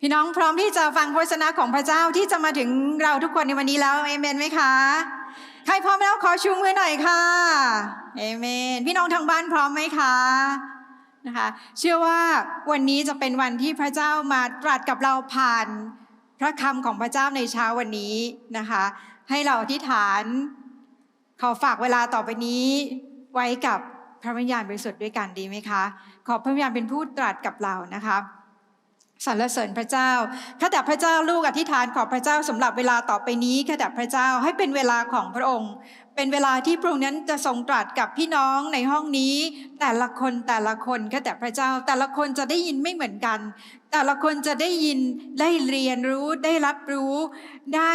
พี่น้องพร้อมที่จะฟังพระวจนะของพระเจ้าที่จะมาถึงเราทุกคนในวันนี้แล้วเอเมนไหมคะ ใครพร้อมแล้วขอชูมือหน่อยค่ะเอเมน พี่น้องทางบ้านพร้อมไหมคะนะคะ เชื่อว่าวันนี้จะเป็นวันที่พระเจ้ามาตรัสกับเราผ่านพระคำของพระเจ้าในเช้าวันนี้นะคะ ให้เราอธิษฐานขอฝากเวลาต่อไปนี้ไว้กับพระวิญญาณบริสุทธิ์ด้วยกันดีไหมคะ ขอพระวิญญาณเป็นผู้ตรัสกับเรานะคะ สรรเสริญพระเจ้า ข้าแต่พระเจ้าลูกอธิษฐานขอพระเจ้าสำหรับเวลาต่อไปนี้ ข้าแต่พระเจ้าให้เป็นเวลาของพระองค์ เป็นเวลาที่พระองค์นั้นจะทรงตรัสกับพี่น้องในห้องนี้ แต่ละคนแต่ละคนข้าแต่พระเจ้า แต่ละคนจะได้ยินไม่เหมือนกัน แต่ละคนจะได้ยินได้เรียนรู้ได้รับรู้ได้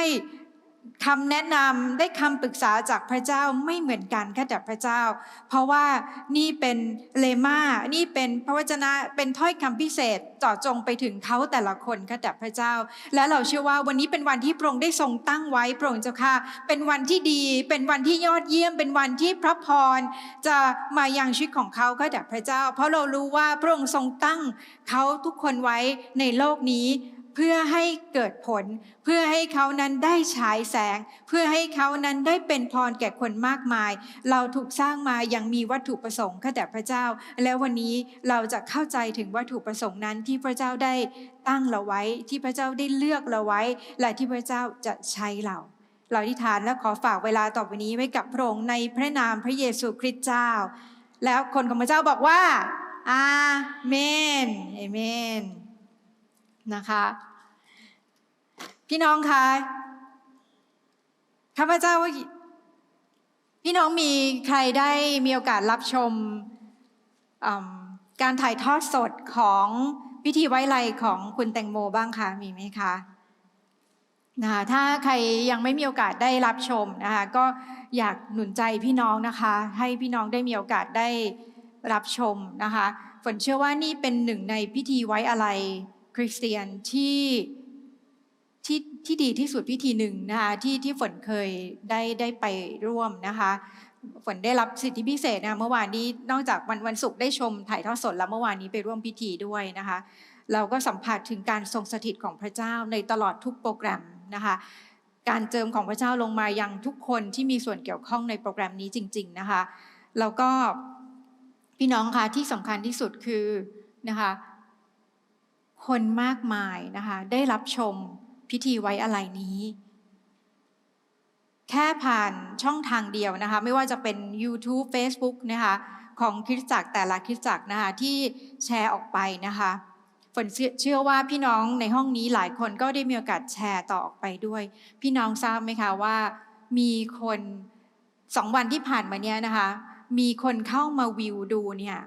คำแนะนำได้คำปรึกษาจากพระเจ้าไม่เหมือนกันค่ะแต่พระเจ้า เพราะว่านี่เป็นเลมานี่เป็นพระวจนะเป็นถ้อยคำพิเศษเจาะจงไปถึงเขาแต่ละคนค่ะแต่พระเจ้า และเราเชื่อว่าวันนี้เป็นวันที่พระองค์ได้ทรงตั้งไว้พระองค์เจ้าค่ะ เป็นวันที่ดี เป็นวันที่ยอดเยี่ยม เป็นวันที่พระพรจะมายังชีวิตของเขาค่ะแต่พระเจ้า เพราะเรารู้ว่าพระองค์ทรงตั้งเขาทุกคนไว้ในโลกนี้ เพื่อให้เกิดผล เพื่อให้เขานั้นได้ฉายแสง เพื่อให้เขานั้นได้เป็นพรแก่คนมากมาย เราถูกสร้างมาอย่างมีวัตถุประสงค์ข้าแต่พระเจ้า และวันนี้เราจะเข้าใจถึงวัตถุประสงค์นั้นที่พระเจ้าได้ตั้งเราไว้ที่พระเจ้าได้เลือกเราไว้ และที่พระเจ้าจะใช้เรา เราอธิษฐานและขอฝากเวลาต่อไปนี้ไว้กับพระองค์ในพระนามพระเยซูคริสต์เจ้า แล้วคนของพระเจ้าบอกว่าอาเมนเอเมน นะคะ พี่น้องคะข้าพเจ้าว่าพี่น้องมีใครได้มีโอกาสรับชมการถ่ายทอดสดของพิธีไว้ไรของคุณแตงโมบ้างคะมีไหมคะนะคะถ้าใครยังไม่มีโอกาสได้รับชมนะคะก็อยากหนุนใจพี่น้องนะคะ ให้พี่น้องได้มีโอกาสได้รับชมนะคะฝนเชื่อว่านี่เป็นหนึ่งในพิธีไว้อะไร คริสเตียนที่ที่ที่ดีที่สุดพิธีหนึ่งนะคะที่ที่ฝนเคยได้ได้ไปร่วมนะคะฝนได้รับสิทธิพิเศษนะเมื่อวานนี้นอกจากวันวันศุกร์ได้ชมถ่ายทอดสดแล้วเมื่อวานนี้ไปร่วมพิธีด้วยนะคะ เราก็สัมผัสถึงการทรงสถิตของพระเจ้าในตลอดทุกโปรแกรมนะคะการเจิมของพระเจ้าลงมายังทุกคนที่มีส่วนเกี่ยวข้องในโปรแกรมนี้จริง ๆนะคะแล้วก็พี่น้องคะที่สำคัญที่สุดคือนะคะ คนมากมายนะคะได้รับชมพิธีไว้อะไรนี้ แค่ผ่านช่องทางเดียวนะคะ ไม่ว่าจะเป็น YouTube Facebook นะคะของคริสตจักรแต่ละคริสตจักรนะคะที่แชร์ออกไปนะคะฝนเชื่อว่าพี่น้องในห้องนี้หลายคนก็ได้มีโอกาสแชร์ต่อออกไปด้วย พี่น้องทราบไหมคะว่ามีคนสองวันที่ผ่านมาเนี้ยนะคะ มีคนเข้ามาวิวดูเนี่ย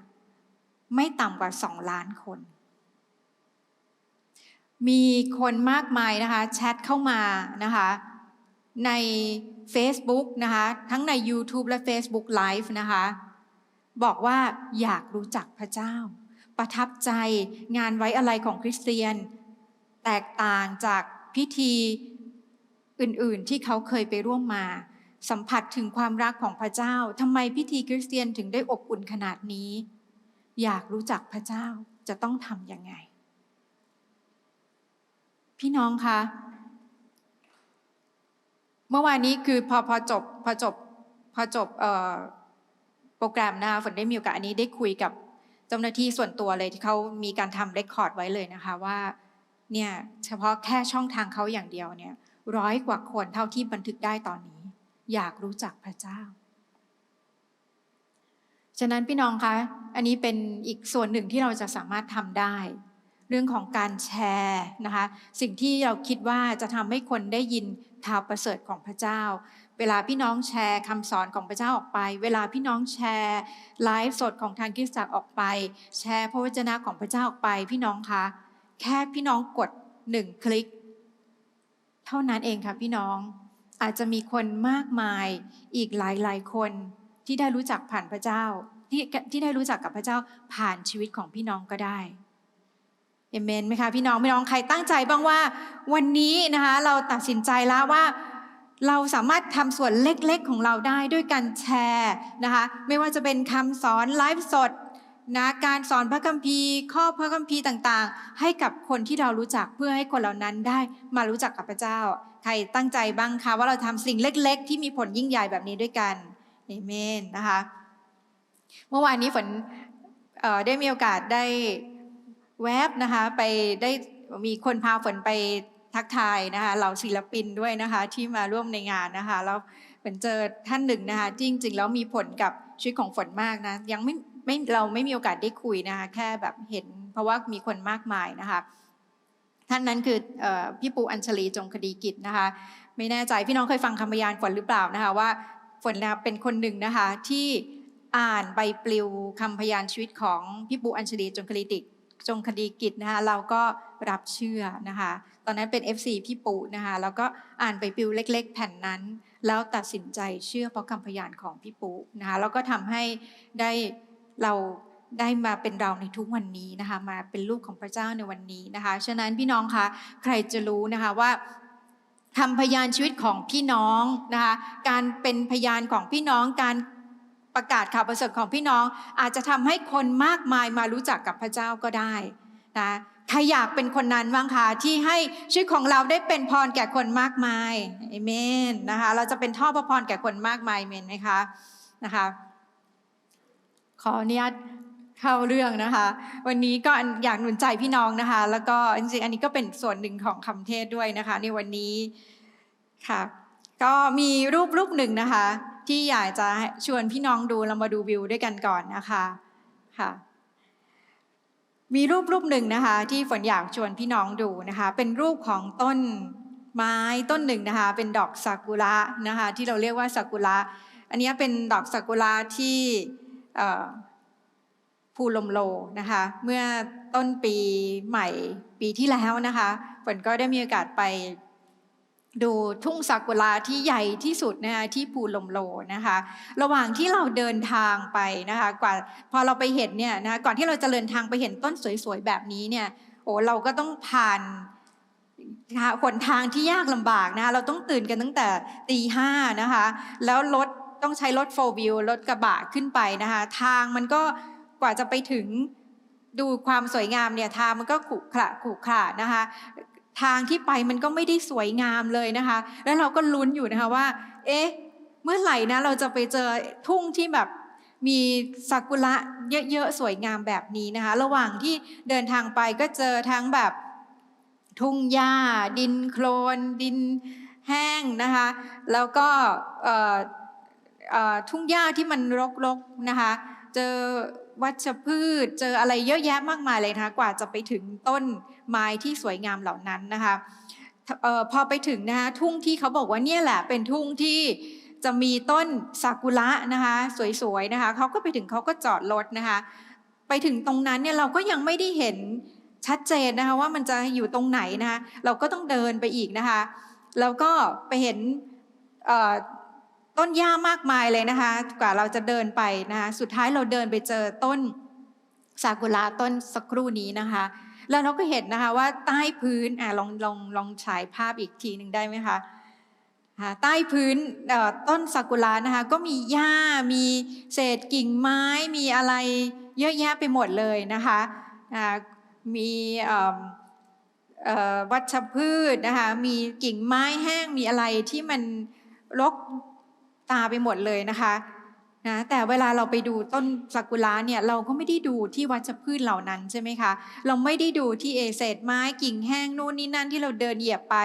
ไม่ต่ำกว่าสองล้านคน มีคนมากมายนะคะแชทเข้ามานะคะใน Facebook นะคะทั้งใน YouTube และ Facebook Live นะคะบอกว่าอยากรู้จักพระเจ้า ประทับใจงานไว้อะไรของคริสเตียน แตกต่างจากพิธีอื่นๆ ที่เขาเคยไปร่วมมา สัมผัสถึงความรักของพระเจ้าทำไมพิธีคริสเตียนถึงได้อบอุ่นขนาดนี้ อยากรู้จักพระเจ้าจะต้องทำยังไง พี่น้องคะเมื่อวานนี้คือพอพอจบพอจบพอจบโปรแกรมนะคะฝนได้มีโอกาสอันนี้ได้คุยกับเจ้าหน้าที่ส่วนตัวเลยที่เขามีการทำเรคคอร์ดไว้เลยนะคะว่าเนี่ยเฉพาะแค่ช่องทางเขาอย่างเดียวเนี่ยร้อยกว่าคนเท่าที่บันทึกได้ตอนนี้ อยากรู้จักพระเจ้า ฉะนั้นพี่น้องคะอันนี้เป็นอีกส่วนหนึ่งที่เราจะสามารถทำได้ เรื่องของการแชร์นะคะสิ่งที่เราคิดว่าจะทำให้คนได้ยินข่าวประเสริฐของพระเจ้า เวลาพี่น้องแชร์คำสอนของพระเจ้าออกไป เวลาพี่น้องแชร์ไลฟ์สดของทางคริสตจักรออกไป แชร์พระวจนะของพระเจ้าออกไป พี่น้องคะแค่พี่น้องกดหนึ่งคลิก เท่านั้นเองค่ะพี่น้องอาจจะมีคนมากมายอีกหลายหลายคนที่ได้รู้จักผ่านพระเจ้าที่ที่ได้รู้จักกับพระเจ้าผ่านชีวิตของพี่น้องก็ได้ เอเมนไหมคะพี่น้องพี่น้องใครตั้งใจบ้างว่า วันนี้นะคะเราตัดสินใจแล้วว่า เราสามารถทำส่วนเล็กๆของเราได้ด้วยการแชร์นะคะไม่ว่าจะเป็นคำสอนไลฟ์สดนะการสอนพระคัมภีร์ ข้อพระคัมภีร์ต่างๆ ให้กับคนที่เรารู้จักเพื่อให้คนเหล่านั้นได้มารู้จักกับพระเจ้า ใครตั้งใจบ้างคะว่าเราทำสิ่งเล็ก ๆ ที่มีผลยิ่งใหญ่แบบนี้ด้วยกันเอเมนนะคะเมื่อวานนี้ฝนได้มีโอกาสได้ แวบนะคะไปได้มีคนพาฝนไปทักทายนะคะเหล่าศิลปินด้วยนะคะที่มาร่วมในงานนะคะแล้วฝนเจอท่านหนึ่งนะคะจริงๆแล้วมีผลกับชีวิตของฝนมากนะยังไม่ไม่เราไม่มีโอกาสได้คุยนะคะแค่แบบเห็น เพราะว่ามีคนมากมายนะคะท่านนั้นคืออพี่ปูอัญชลีจงคดีกิจนะคะไม่แน่ใจพี่น้องเคยฟังคำพยานฝนหรือเปล่านะคะว่าฝนเป็นคนหนึ่งนะคะที่อ่านใบปลิวคำพยานชีวิตของพี่ปูอัญชลีจงคดีกิจ จงคดีกิจนะคะเราก็รับเชื่อนะคะ ตอนนั้นเป็น FC พี่ปูนะคะแล้วก็อ่านใบปลิวเล็ก ๆ แผ่นนั้น แล้วตัดสินใจเชื่อเพราะคำพยานของพี่ปูนะคะแล้วก็ทำให้ได้เราได้มาเป็นเราในทุกวันนี้นะคะมาเป็นลูกของพระเจ้าในวันนี้นะคะฉะนั้นพี่น้องคะใครจะรู้นะคะว่าคำพยานชีวิตของพี่น้องนะคะการเป็นพยานของพี่น้องการ ประกาศข่าวประเสริฐของพี่น้อง อาจจะทำให้คนมากมายมารู้จักกับพระเจ้าก็ได้นะใครอยากเป็นคนนั้นบ้างคะที่ให้ชีวิตของเราได้เป็นพรแก่คนมากมายเอเมนนะคะเราจะเป็นท่อพระพรแก่คนมากมายเมนไหมคะนะคะ ขออนุญาตเข้าเรื่องนะคะ วันนี้ก็อยากหนุนใจพี่น้องนะคะ แล้วก็จริงๆอันนี้ก็เป็นส่วนหนึ่งของคำเทศด้วยนะคะ ในวันนี้ค่ะ ก็มีรูปรูปหนึ่งนะคะ ที่อยากจะชวนพี่น้องดูเรามาดูวิวด้วยกันก่อนนะคะค่ะ มีรูปรูปหนึ่งนะคะ ที่ฝนอยากชวนพี่น้องดูนะคะ เป็นรูปของต้นไม้ต้นหนึ่งนะคะ เป็นดอกซากุระนะคะ ที่เราเรียกว่าซากุระอันนี้เป็นดอกซากุระที่ภูลมโลนะคะ เมื่อต้นปีใหม่ปีที่แล้วนะคะฝนก็ได้มีโอกาสไป ดูทุ่งซากุระที่ใหญ่ที่สุดนะคะที่ภูลมโลนะคะ ระหว่างที่เราเดินทางไปนะคะกว่าพอเราไปเห็นเนี่ยนะคะก่อนที่เราจะเดินทางไปเห็นต้นสวยๆแบบนี้เนี่ยโอ้เราก็ต้องผ่านหนทางที่ยากลำบากนะคะเราต้องตื่นกันตั้งแต่ตีห้านะคะ แล้วรถต้องใช้รถโฟวิลรถกระบะขึ้นไปนะคะ ทางมันก็กว่าจะไปถึงดูความสวยงามเนี่ยทางมันก็ขรุขระขรุขระนะคะ ทางที่ไปมันก็ไม่ได้สวยงามเลยนะคะ แล้วเราก็ลุ้นอยู่นะคะว่า เอ๊ะ เมื่อไหร่นะเราจะไปเจอทุ่งที่แบบมีซากุระเยอะๆสวยงามแบบนี้นะคะ ระหว่างที่เดินทางไปก็เจอทั้งแบบทุ่งหญ้า ดินโคลน ดินแห้งนะคะ แล้วก็ทุ่งหญ้าที่มันรกๆนะคะ เจอวัชพืช เจออะไรเยอะแยะมากมายเลยนะคะ กว่าจะไปถึงต้น ไม้ที่สวยงามเหล่านั้นนะคะออพอไปถึงนะคะทุ่งที่เขาบอกว่าเนี่ยแหละเป็นทุ่งที่จะมีต้นซากุระนะคะ สวยๆนะคะเขาก็ไปถึงเขาก็จอดรถนะคะ ไปถึงตรงนั้นเนี่ยเราก็ยังไม่ได้เห็นชัดเจนนะคะว่ามันจะอยู่ตรงไหนนะคะเราก็ต้องเดินไปอีกนะคะแล้วก็ไปเห็นต้นหญ้ามากมายเลยนะคะ กว่าเราจะเดินไปนะคะสุดท้ายเราเดินไปเจอต้นซากุระต้นสักครู่นี้นะคะ แล้วเราก็เห็นนะคะว่าใต้พื้นอะลองลองลองฉายภาพอีกทีหนึ่งได้ไหมคะใต้พื้นต้นซากุระนะคะก็มีหญ้ามีเศษกิ่งไม้มีอะไรเยอะแยะไปหมดเลยนะคะมีวัชพืชนะคะมีกิ่งไม้แห้งมีอะไรที่มันรกตาไปหมดเลยนะคะ นะแต่เวลาเราไปดูต้นซากุระเนี่ยเราก็ไม่ได้ดูที่วัชพืชเหล่านั้นใช่ไหมคะ เราไม่ได้ดูที่เอเศษไม้กิ่งแห้งนู่นนี่นั่นที่เราเดินเหยียบไป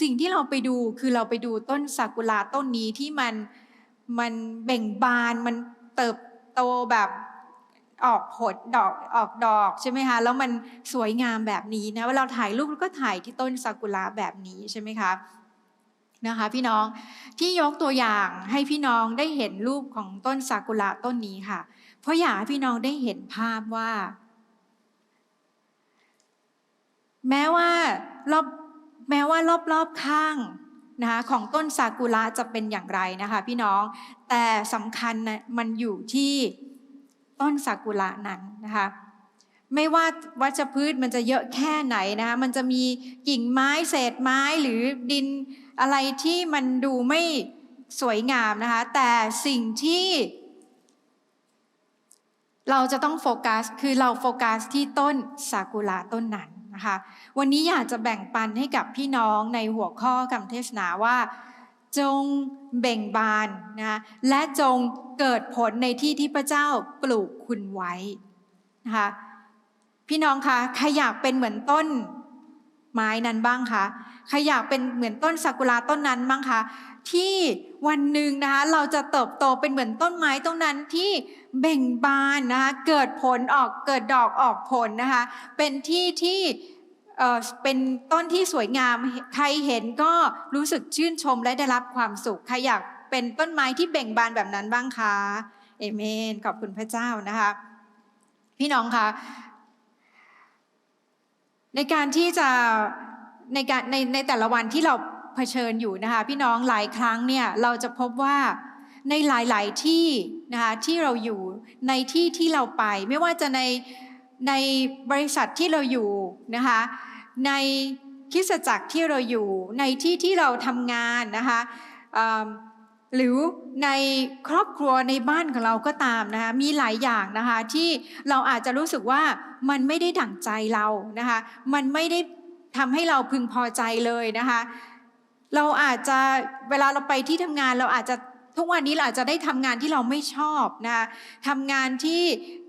สิ่งที่เราไปดูคือเราไปดูต้นซากุระต้นนี้ที่มันมันเบ่งบานมันเติบโตแบบออกผลดอกออกดอกใช่ไหมคะแล้วมันสวยงามแบบนี้นะเวลาถ่ายรูปก็ถ่ายที่ต้นซากุระแบบนี้ใช่ไหมคะ นะคะพี่น้องที่ยกตัวอย่างให้พี่น้องได้เห็นรูปของต้นซากุระต้นนี้ค่ะ เพราะอยากให้พี่น้องได้เห็นภาพว่า แม้ว่ารอบแม้ว่ารอบๆข้างนะคะของต้นซากุระจะเป็นอย่างไรนะคะพี่น้องแต่สำคัญนะมันอยู่ที่ต้นซากุระนั้นนะคะไม่ว่าวัชพืชมันจะเยอะแค่ไหนนะคะมันจะมีกิ่งไม้เศษไม้หรือดิน อะไรที่มันดูไม่สวยงามนะคะ แต่สิ่งที่ เราจะต้องโฟกัส คือเราโฟกัสที่ต้นซากุระต้นนั้นนะคะ วันนี้อยากจะแบ่งปันให้กับพี่น้องในหัวข้อคำเทศนาว่า จงเบ่งบานนะและจงเกิดผลในที่ที่พระเจ้าปลูกคุณไว้นะคะพี่น้องคะใครอยากเป็นเหมือนต้นไม้นั้นบ้างคะ ใครอยากเป็นเหมือนต้นซากุระต้นนั้นบ้งคะที่วันหนึ่งนะคะเราจะเติบโตเป็นเหมือนต้นไม้ต้นนั้นที่เบ่งบานนะคะเกิดผลออกเกิดดอกออกผลนะคะเป็นที่ที่เออเป็นต้นที่สวยงามใครเห็นก็รู้สึกชื่นชมและได้รับความสุขใครอยากเป็นต้นไม้ที่เบ่งบานแบบนั้นบ้างคะเอเมนขอบคุณพระเจ้านะคะพี่น้องคะในการที่จะ ในการในในแต่ละวันที่เราเผชิญอยู่นะคะพี่น้องหลายครั้งเนี่ยเราจะพบว่าในหลาย ๆ ที่นะคะที่เราอยู่ในที่ที่เราไป ไม่ว่าจะในในบริษัทที่เราอยู่นะคะในคิสจักรที่เราอยู่ในที่ที่เราทำงานนะคะหรือในครอบครัวในบ้านของเราก็ตามนะคะมีหลายอย่างนะคะที่เราอาจจะรู้สึกว่ามันไม่ได้ดั่งใจเรานะคะมันไม่ได้ ทำให้เราพึงพอใจเลยนะคะ เราอาจจะเวลาเราไปที่ทำงานเราอาจจะทุกวันนี้เราอาจจะได้ทำงานที่เราไม่ชอบนะคะทำงานที่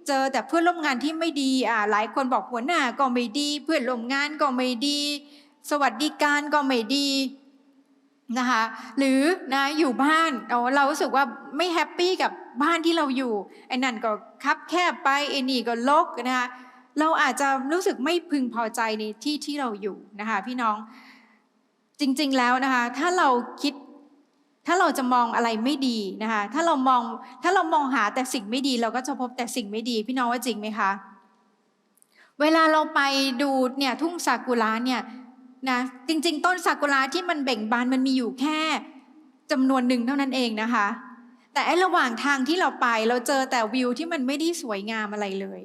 เจอแต่เพื่อนร่วมงานที่ไม่ดีอ่าหลายคนบอกหัวหน้าก็ไม่ดี เพื่อนร่วมงานก็ไม่ดี สวัสดิการก็ไม่ดีนะคะหรือนะอยู่บ้านเอาเรารู้สึกว่าไม่แฮปปี้กับบ้านที่เราอยู่ไอ้นั่นก็คับแคบไปไอ้นี่ก็ลกนะคะ เราอาจจะรู้สึกไม่พึงพอใจในที่ที่เราอยู่นะคะพี่น้องจริง ๆแล้วนะคะถ้าเราคิดถ้าเราจะมองอะไรไม่ดีนะคะถ้าเรามองถ้าเรามองหาแต่สิ่งไม่ดี เราก็จะพบแต่สิ่งไม่ดี พี่น้องว่าจริงไหมคะเวลาเราไปดูเนี่ยทุ่งซากุระเนี่ยนะจริง ๆ ต้นซากุระที่มันเบ่งบานมันมีอยู่แค่จำนวนหนึ่งเท่านั้นเองนะคะ แต่ไอ้ระหว่างทางที่เราไปเราเจอแต่วิวที่มันไม่ได้สวยงามอะไรเลย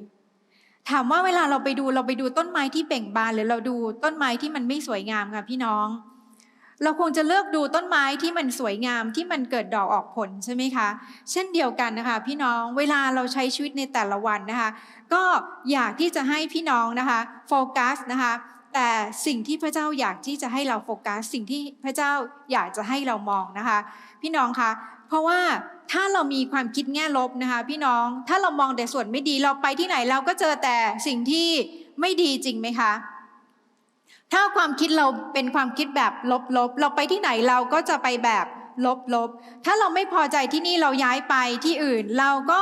ถามว่าเวลาเราไปดูเราไปดูต้นไม้ที่เบ่งบานหรือเราดูต้นไม้ที่มันไม่สวยงามค่ะพี่น้อง เราคงจะเลือกดูต้นไม้ที่มันสวยงามที่มันเกิดดอกออกผลใช่ไหมคะ เช่นเดียวกันนะคะ พี่น้องเวลาเราใช้ชีวิตในแต่ละวันนะคะ ก็อยากที่จะให้พี่น้องนะคะโฟกัสนะคะแต่สิ่งที่พระเจ้าอยากที่จะให้เราโฟกัส สิ่งที่พระเจ้าอยากจะให้เรามองนะคะ พี่น้องคะเพราะว่า ถ้าเรามีความคิดแง่ลบนะคะ พี่น้องถ้าเรามองแต่ส่วนไม่ดีเราไปที่ไหนเราก็เจอแต่สิ่งที่ไม่ดีจริงไหมคะ ถ้าความคิดเราเป็นความคิดแบบลบๆเราไปที่ไหนเราก็จะไปแบบลบๆถ้าเราไม่พอใจที่นี่เราย้ายไปที่อื่นเราก็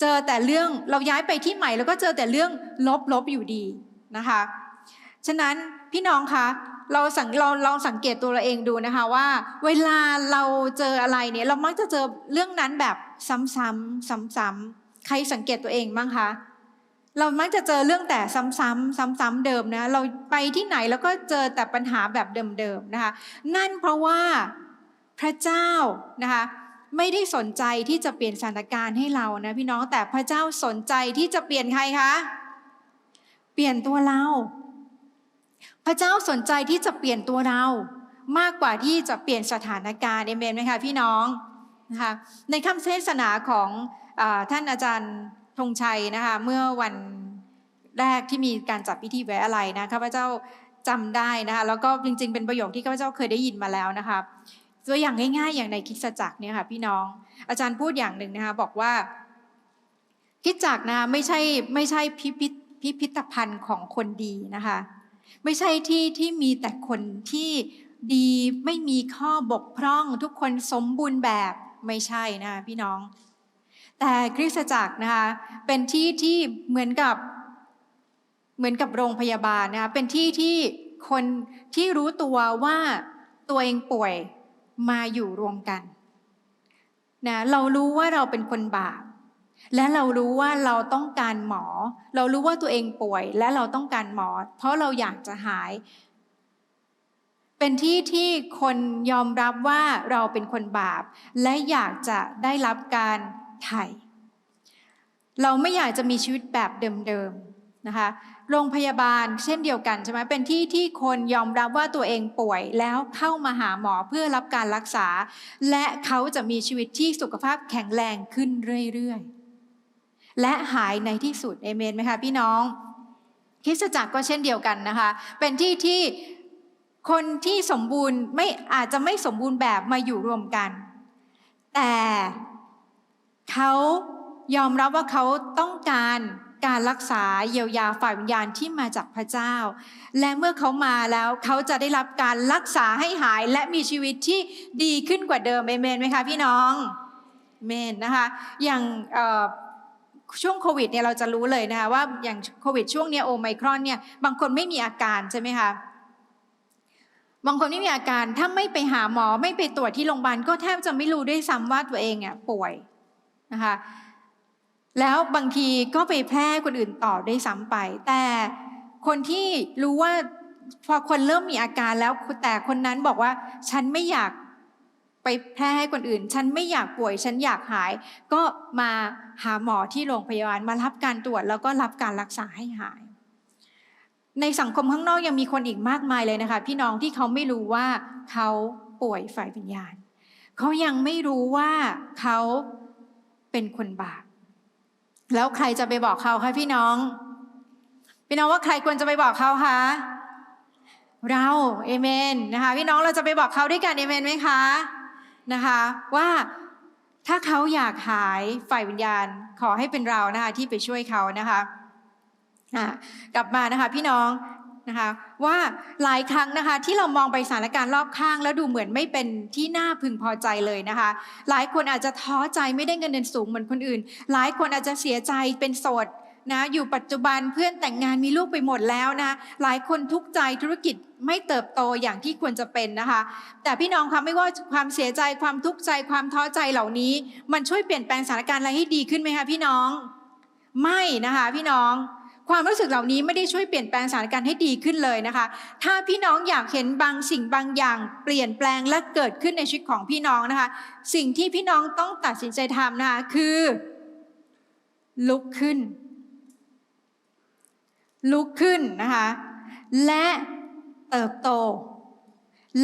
เจอแต่เรื่องเราย้ายไปที่ใหม่แล้วก็เจอแต่เรื่องลบๆอยู่ดีนะคะ ฉะนั้นพี่น้องคะ เราสังเราลองสังเกตตัวเราเองดูนะคะว่า เวลาเราเจออะไรเนี่ย เรามักจะเจอเรื่องนั้นแบบซ้ำๆซ้ำๆใครสังเกตตัวเองบ้างคะเรามักจะเจอเรื่องแต่ซ้ำๆซ้ำๆเดิมนะเราไปที่ไหนแล้วก็เจอแต่ปัญหาแบบเดิมๆนะคะนั่นเพราะว่าพระเจ้านะคะไม่ได้สนใจที่จะเปลี่ยนสถานการณ์ให้เรานะพี่น้องแต่พระเจ้าสนใจที่จะเปลี่ยนใครคะเปลี่ยนตัวเรา พระเจ้าสนใจที่จะเปลี่ยนตัวเรา มากกว่าที่จะเปลี่ยนสถานการณ์เอเมนไหมคะพี่น้องนะคะในคำเทศนาของอท่านอาจารย์ธงชัยนะคะเมื่อวันแรกที่มีการจัดพิธีไว้อะไรนะข้าพเจ้าจำได้นะคะแล้วก็จริงๆเป็นประโยคที่ข้าพเจ้าเคยได้ยินมาแล้วนะคะตัวอย่างง่ายๆ อย่างในคริสตจักรเนี่ยค่ะพี่น้อง อาจารย์พูดอย่างหนึ่งนะคะบอกว่าคริสตจักรนะไม่ใช่ไม่ใช่พิพิธพิพิธภัณฑ์ของคนดีนะคะ ไม่ใช่ที่ที่มีแต่คนที่ดีไม่มีข้อบกพร่อง ทุกคนสมบูรณ์แบบไม่ใช่นะคะพี่น้อง แต่คริสตจักรนะคะเป็นที่ที่เหมือนกับเหมือนกับโรงพยาบาลนะคะเป็นที่ที่คนที่รู้ตัวว่าตัวเองป่วยมาอยู่รวมกันนะเรารู้ว่าเราเป็นคนบาป และเรารู้ว่าเราต้องการหมอ เรารู้ว่าตัวเองป่วย และเราต้องการหมอ เพราะเราอยากจะหาย เป็นที่ที่คนยอมรับว่าเราเป็นคนบาป และอยากจะได้รับการไถ่เราไม่อยากจะมีชีวิตแบบเดิมๆนะคะโรงพยาบาลเช่นเดียวกันใช่ไหมเป็นที่ที่คนยอมรับว่าตัวเองป่วยแล้วเข้ามาหาหมอเพื่อรับการรักษา และเขาจะมีชีวิตที่สุขภาพแข็งแรงขึ้นเรื่อยๆ และหายในที่สุดเอเมนไหมคะพี่น้องคริสตจักรก็เช่นเดียวกันนะคะ เป็นที่ที่คนที่สมบูรณ์ไม่อาจจะไม่สมบูรณ์แบบมาอยู่รวมกัน แต่เขายอมรับว่าเขาต้องการการรักษาเยียวยาฝ่ายวิญญาณที่มาจากพระเจ้า และเมื่อเขามาแล้วเขาจะได้รับการรักษาให้หายและมีชีวิตที่ดีขึ้นกว่าเดิมเอเมนไหมคะพี่น้องเมนนะคะ อย่างเช่วงโควิดเนี่ยเราจะรู้เลยนะคะว่าอย่างโควิดช่วงเนี้ยโอไมครอนเนี่ยบางคนไม่มีอาการใช่ไหมคะบางคนไม่มีอาการถ้าไม่ไปหาหมอไม่ไปตรวจที่โรงพยาบาลก็แทบจะไม่รู้ด้วยซ้ำว่าตัวเองเนี่ยป่วยนะคะแล้วบางทีก็ไปแพร่คนอื่นต่อได้ซ้ำไป แต่คนที่รู้ว่าพอคนเริ่มมีอาการแล้วแต่คนนั้นบอกว่าฉันไม่อยาก ไปแพร่ให้คนอื่น ฉันไม่อยากป่วย ฉันอยากหาย ก็มาหาหมอที่โรงพยาบาลมารับการตรวจแล้วก็รับการรักษาให้หาย ในสังคมข้างนอกยังมีคนอีกมากมายเลยนะคะ พี่น้องที่เขาไม่รู้ว่าเขาป่วยฝ่ายวิญญาณ เขายังไม่รู้ว่าเขาเป็นคนบาปแล้วใครจะไปบอกเขาคะพี่น้อง พี่น้องว่าใครควรจะไปบอกเขาคะเราเอเมนนะคะ พี่น้องเราจะไปบอกเขาด้วยกันเอเมนไหมคะ นะคะว่าถ้าเขาอยากหายฝ่ายวิญญาณขอให้เป็นเรานะคะที่ไปช่วยเขานะคะะกลับมานะคะพี่น้องนะคะว่าหลายครั้งนะคะที่เรามองไปสถานการณ์รอบข้าง แล้วดูเหมือนไม่เป็นที่น่าพึงพอใจเลยนะคะ หลายคนอาจจะท้อใจไม่ได้เงินเดือนสูงเหมือนคนอื่น หลายคนอาจจะเสียใจเป็นโสด นะอยู่ปัจจุบันเพื่อนแต่งงานมีลูกไปหมดแล้วนะหลายคนทุกข์ใจธุรกิจไม่เติบโตอย่างที่ควรจะเป็นนะคะ แต่พี่น้องคะไม่ว่าความเสียใจความทุกข์ใจความท้อใจเหล่านี้ มันช่วยเปลี่ยนแปลงสถานการณ์อะไรให้ดีขึ้นไหมคะพี่น้อง ไม่นะคะพี่น้องความรู้สึกเหล่านี้ไม่ได้ช่วยเปลี่ยนแปลงสถานการณ์ให้ดีขึ้นเลยนะคะ ถ้าพี่น้องอยากเห็นบางสิ่งบางอย่าง เปลี่ยนแปลงและเกิดขึ้นในชีวิตของพี่น้องนะคะ สิ่งที่พี่น้องต้องตัดสินใจทำนะคะคือ ลุกขึ้น ลุกขึ้นนะคะ และเติบโต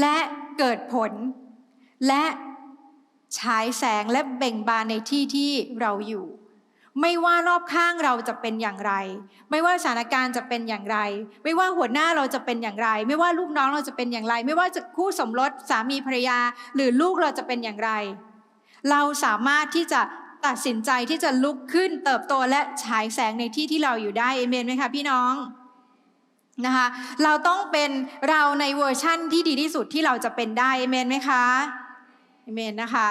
และเกิดผล และฉายแสงและเบ่งบานในที่ที่เราอยู่ ไม่ว่ารอบข้างเราจะเป็นอย่างไร ไม่ว่าสถานการณ์จะเป็นอย่างไร ไม่ว่าหัวหน้าเราจะเป็นอย่างไร ไม่ว่าลูกน้องเราจะเป็นอย่างไร ไม่ว่าจะคู่สมรสสามีภรรยา หรือลูกเราจะเป็นอย่างไร เราสามารถที่จะ ตัดสินใจที่จะลุกขึ้นเติบโตและฉายแสงในที่ที่เราอยู่ได้เอเมนไหมคะพี่น้องนะคะเราต้องเป็นเราในเวอร์ชั่นที่ดีที่สุดที่เราจะเป็นได้เอเมนไหมคะเอเมนนะคะ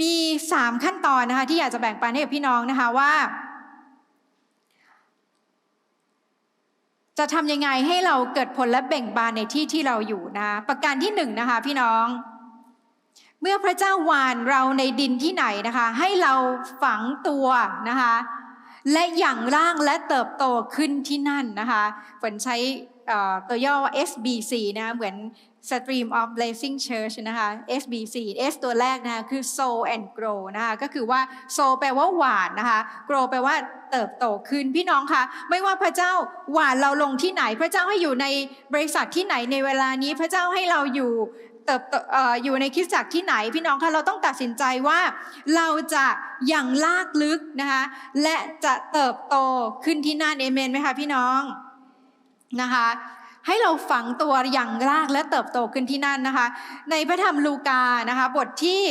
มีสามขั้นตอนนะคะที่อยากจะแบ่งปันให้กับพี่น้องนะคะว่า จะทำยังไงให้เราเกิดผลและเบ่งบานในที่ที่เราอยู่นะ ประการที่หนึ่งนะคะพี่น้อง เมื่อพระเจ้าหวานเราในดินที่ไหนนะคะ ให้เราฝังตัวนะคะ และอย่างร่างและเติบโตขึ้นที่นั่นนะคะฝนใช้ตัวย่อว่า SBC นะเหมือน Stream of Blessing Church นะคะ SBC S ตัวแรกนะคะคือ sow and grow นะคะก็คือว่า sow แปลว่าหวานนะคะ grow แปลว่าเติบโตขึ้นพี่น้องคะไม่ว่าพระเจ้าหวานเราลงที่ไหน พระเจ้าให้อยู่ในบริษัทที่ไหนในเวลานี้ พระเจ้าให้เราอยู่ เติบโตอยู่ในคริสตจักรที่ไหนพี่น้องคะเราต้องตัดสินใจว่าเราจะอย่างลากลึกนะคะและจะเติบโตขึ้นที่นั่นเอเมนไหมคะพี่น้องนะคะให้เราฝังตัวอย่างรากและเติบโตขึ้นที่นั่นนะคะ ในพระธรรมลูกานะคะบทที่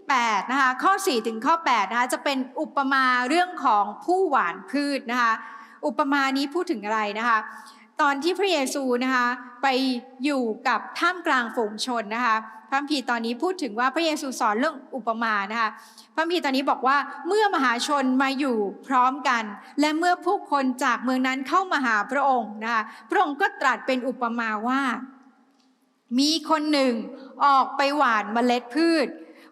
8นะคะข้อ 4 ถึงข้อ8นะคะจะเป็นอุปมาเรื่องของผู้หวานพืชนะคะอุปมานี้พูดถึงอะไรนะคะ ตอนที่พระเยซูนะคะไปอยู่กับท่ามกลางฝูงชนนะคะพระพีตอนนี้พูดถึงว่าพระเยซูสอนเรื่องอุปมานะคะพระพีตอนนี้บอกว่าเมื่อมหาชนมาอยู่พร้อมกัน และเมื่อผู้คนจากเมืองนั้นเข้ามาหาพระองค์นะคะพระองค์ก็ตรัสเป็นอุปมาว่า มีคนหนึ่งออกไปหว่านเมล็ดพืช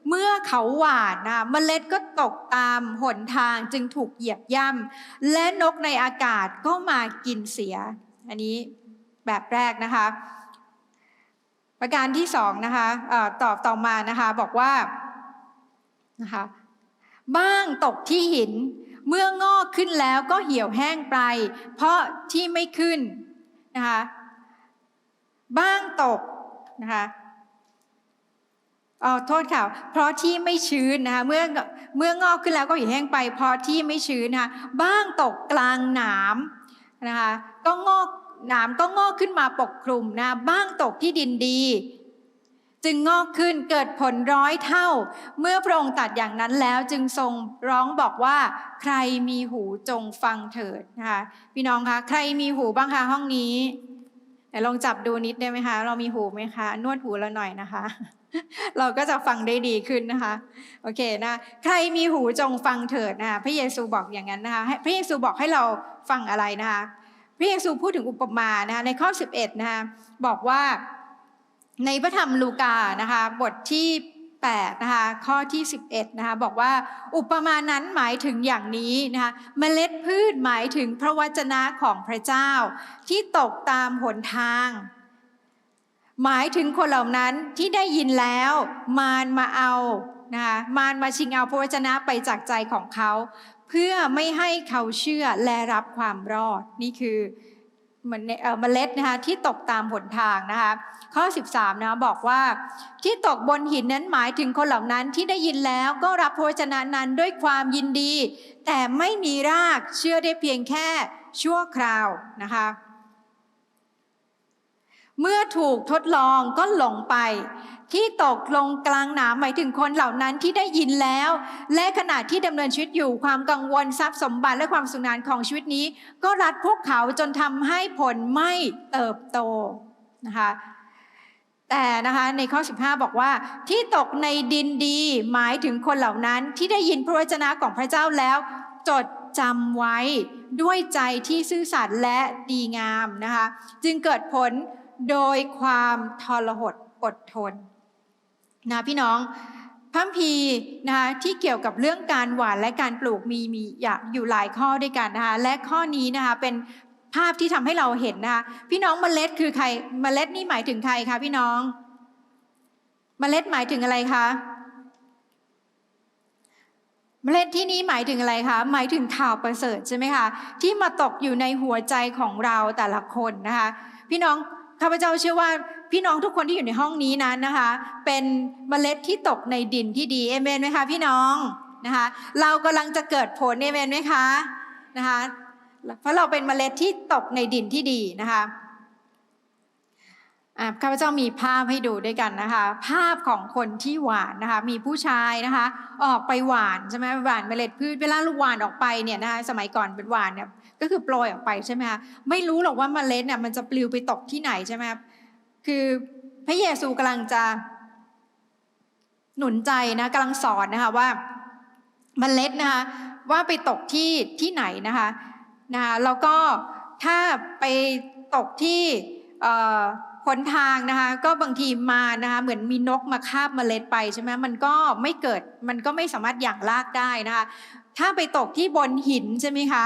เมื่อเขาหว่านนะเมล็ดก็ตกตามหนทางจึงถูกเหยียบย่ำและนกในอากาศก็มากินเสีย อันนี้แบบแรกนะคะ ประการที่สองนะคะตอบต่อมานะคะบอกว่านะคะบ้างตกที่หิน เมื่องอกขึ้นแล้วก็เหี่ยวแห้งไป เพราะที่ไม่ขึ้นนะคะบ้างตกนะคะอ๋อโทษค่ะ เพราะที่ไม่ชื้นนะคะเมื่อเมื่องอกขึ้นแล้วก็อยู่ยวแห้งไป เพราะที่ไม่ชื้นนะคะบ้างตกกลางหนามนะคะ ก็งอกหนามก็งอกขึ้นมาปกคลุมนะบ้างตกที่ดินดี จึงงอกขึ้นเกิดผลร้อยเท่า เมื่อพระองค์ตัดอย่างนั้นแล้วจึงทรงร้องบอกว่า ใครมีหูจงฟังเถิดนะคะพี่น้องคะใครมีหูบ้างคะห้องนี้เดี๋ยวลองจับดูนิดได้ไหมคะ เรามีหูไหมคะ นวดหูเราหน่อยนะคะ เราก็จะฟังได้ดีขึ้นนะคะ โอเคนะ ใครมีหูจงฟังเถิดนะคะพระเยซูบอกอย่างนั้นนะคะ พระเยซูบอกให้เราฟังอะไรนะคะ พระเยซูพูดถึงอุปมานะคะในข้อ 11นะคะบอกว่าในพระธรรมลูกานะคะบทที่8นะคะข้อที่ 11นะคะบอกว่าอุปมานั้นหมายถึงอย่างนี้นะคะเมล็ดพืชหมายถึงพระวจนะของพระเจ้า ที่ตกตามหนทาง หมายถึงคนเหล่านั้นที่ได้ยินแล้วมารมาเอานะคะมารมาชิงเอาพระวจนะไปจากใจของเขา เพื่อไม่ให้เขาเชื่อและรับความรอด นี่คือเมล็ดนะคะที่ตกตามหนทางนะคะข้อ 13นะบอกว่าที่ตกบนหินนั้นหมายถึงคนเหล่านั้นที่ได้ยินแล้วก็รับพระวจนะนั้นด้วยความยินดี แต่ไม่มีรากเชื่อได้เพียงแค่ชั่วคราวนะคะเมื่อถูกทดลองก็หลงไป ที่ตกลงกลางหนามหมายถึงคนเหล่านั้นที่ได้ยินแล้ว และขณะที่ดำเนินชีวิตอยู่ความกังวลทรัพย์สมบัติและความสุขนานของชีวิตนี้ ก็รัดพวกเขาจนทำให้ผลไม่เติบโตนะคะแต่นะคะในข้อ 15 บอกว่า ที่ตกในดินดีหมายถึงคนเหล่านั้นที่ได้ยินพระวจนะของพระเจ้าแล้ว จดจำไว้ด้วยใจที่ซื่อสัตย์และดีงามนะคะ จึงเกิดผลโดยความทรหดอดทน นะพี่น้องพระพีนะคะที่เกี่ยวกับเรื่องการหว่านและการปลูกมีมีอยู่หลายข้อด้วยกันนะคะและข้อนี้นะคะเป็นภาพที่ทำให้เราเห็นนะคะพี่น้องเมล็ดคือใครเมล็ดนี่หมายถึงใครคะพี่น้อง เมล็ดหมายถึงอะไรคะเมล็ดที่นี้หมายถึงอะไรคะ หมายถึงข่าวประเสริฐใช่ไหมคะ ที่มาตกอยู่ในหัวใจของเราแต่ละคนนะคะ พี่น้อง ข้าพเจ้าเชื่อว่าพี่น้องทุกคนที่อยู่ในห้องนี้นั้นนะคะ เป็นเมล็ดที่ตกในดินที่ดีเอเมนไหมคะพี่น้องนะคะ เรากำลังจะเกิดผลเอเมนไหมคะนะคะเพราะเราเป็นเมล็ดที่ตกในดินที่ดีนะคะข้าพเจ้ามีภาพให้ดูด้วยกันนะคะ ภาพของคนที่หวานนะคะ มีผู้ชายนะคะ ออกไปหวานใช่ไหมหวานเมล็ดพืชเวลาลูกหวานออกไปเนี่ยนะคะสมัยก่อนเป็นหวานเนี่ย ก็คือโปรยออกไปใช่ไหมคะไม่รู้หรอกว่าเมล็ดเนี่ยมันจะปลิวไปตกที่ไหนใช่ไหมครับคือพระเยซูกำลังจะหนุนใจนะกำลังสอนนะคะว่าเมล็ดนะคะว่าไปตกที่ที่ไหนนะคะนะคะแล้วก็ถ้าไปตกที่ผลทางนะคะก็บางทีมานะคะเหมือนมีนกมาคาบเมล็ดไปใช่ไหมมันก็ไม่เกิดมันก็ไม่สามารถหยั่งลากได้นะคะถ้าไปตกที่บนหินใช่ไหมคะ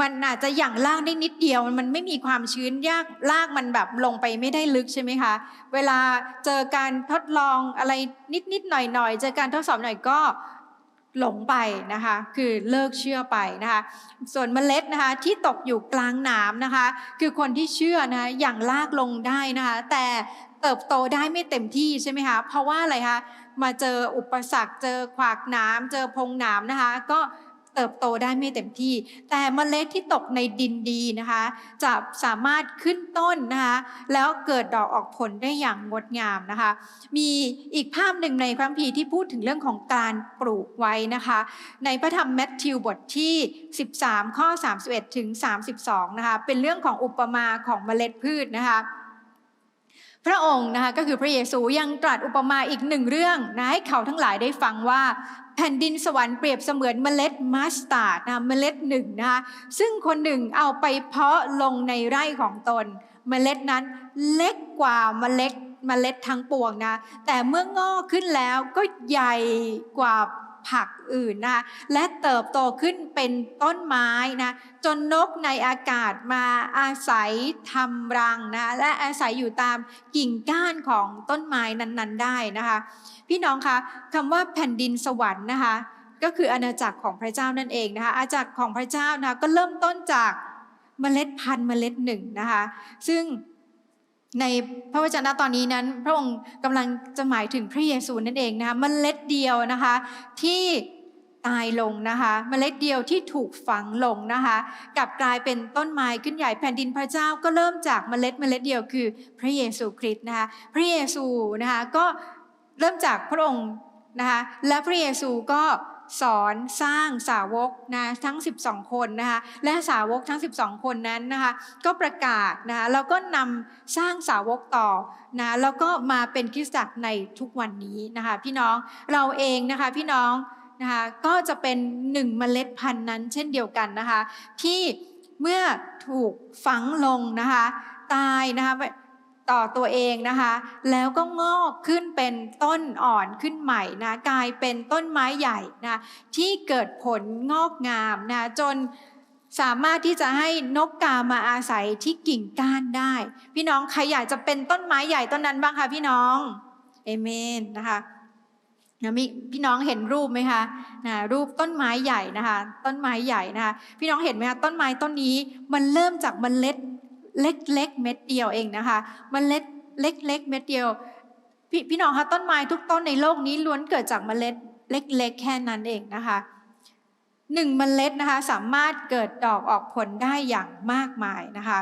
มันอาจจะหยั่งลากได้นิดเดียว มันไม่มีความชื้นยากลากมันแบบลงไปไม่ได้ลึกใช่ไหมคะ เวลาเจอการทดลองอะไรนิดนิดหน่อยหน่อยเจอการทดสอบหน่อยก็หลงไปนะคะ คือเลิกเชื่อไปนะคะ ส่วนเมล็ดนะคะที่ตกอยู่กลางน้ำนะคะ คือคนที่เชื่อนะอย่างลากลงได้นะคะ แต่เติบโตได้ไม่เต็มที่ใช่ไหมคะเพราะว่าอะไรคะมาเจออุปสรรคเจอขวากน้ำเจอพงน้ำนะคะ ก็ เติบโตได้ไม่เต็มที่ แต่เมล็ดที่ตกในดินดีนะคะ จะสามารถขึ้นต้นนะคะแล้วเกิดดอกออกผลได้อย่างงดงามนะคะ มีอีกภาพหนึ่งในพระคัมภีร์ที่พูดถึงเรื่องของการปลูกไว้นะคะ ในพระธรรมแมทธิวบทที่ 13 ข้อ 31 ถึง 32 นะคะ เป็นเรื่องของอุปมาของเมล็ดพืชนะคะ พระองค์นะคะก็คือพระเยซูยังตรัสอุปมาอีกหนึ่งเรื่องนะให้เขาทั้งหลายได้ฟังว่า แผ่นดินสวรรค์เปรียบเสมือนเมล็ดมัสตาร์ดนะเมล็ดหนึ่งนะคะซึ่งคนหนึ่งเอาไปเพาะลงในไร่ของตน เมล็ดนั้นเล็กกว่าเมล็ดเมล็ดทั้งปวงนะแต่เมื่องอกขึ้นแล้วก็ใหญ่กว่า ผักอื่นนะและเติบโตขึ้นเป็นต้นไม้นะจนนกในอากาศมาอาศัยทำรังนะและอาศัยอยู่ตามกิ่งก้านของต้นไม้นั้น ๆ ได้นะคะ พี่น้องคะคำว่าแผ่นดินสวรรค์นะคะ ก็คืออาณาจักรของพระเจ้านั่นเองนะคะอาณาจักรของพระเจ้านะก็เริ่มต้นจากเมล็ดพันธุ์เมล็ดหนึ่งนะคะ ซึ่ง ในพระวจนะตอนนี้นั้น พระองค์กำลังจะหมายถึงพระเยซูนั่นเองนะคะเมล็ดเดียวนะคะที่ตายลงนะคะเมล็ดเดียวที่ถูกฝังลงนะคะกลับกลายเป็นต้นไม้ขึ้นใหญ่แผ่นดินพระเจ้าก็เริ่มจากเมล็ดเมล็ดเดียวคือพระเยซูคริสต์นะคะพระเยซูนะคะก็เริ่มจากพระองค์นะคะและพระเยซูก็ สอนสร้างสาวกนะทั้ง 12 คนนะคะและสาวกทั้ง 12 คนนั้นนะคะก็ประกาศนะคะแล้วก็นำสร้างสาวกต่อนะแล้วก็มาเป็นคริสตจักรในทุกวันนี้นะคะพี่น้องเราเองนะคะพี่น้องนะคะก็จะเป็นหนึ่งเมล็ดพันธุ์นั้นเช่นเดียวกันนะคะที่เมื่อถูกฝังลงนะคะตายนะคะ ต่อตัวเองนะคะ แล้วก็งอกขึ้นเป็นต้นอ่อนขึ้นใหม่นะกลายเป็นต้นไม้ใหญ่นะที่เกิดผลงอกงามนะจนสามารถที่จะให้นกกามาอาศัยที่กิ่งก้านได้ พี่น้องใครอยากจะเป็นต้นไม้ใหญ่ต้นนั้นบ้างคะพี่น้องเอเมนนะคะนะมีพี่น้องเห็นรูปไหมคะนะรูปต้นไม้ใหญ่นะคะ ต้นไม้ใหญ่นะคะ พี่น้องเห็นไหมคะต้นไม้ต้นนี้มันเริ่มจากเมล็ด เล็กๆเม็ดเดียวเองนะคะมันเล็ดเล็กๆเม็ดเดียวพี่พี่น้องคะต้นไม้ทุกต้นในโลกนี้ล้วนเกิดจากเมล็ดเล็ก ๆ แค่นั้นเองนะคะหนึ่งเมล็ดนะคะสามารถเกิดดอกออกผลได้อย่างมากมายนะคะ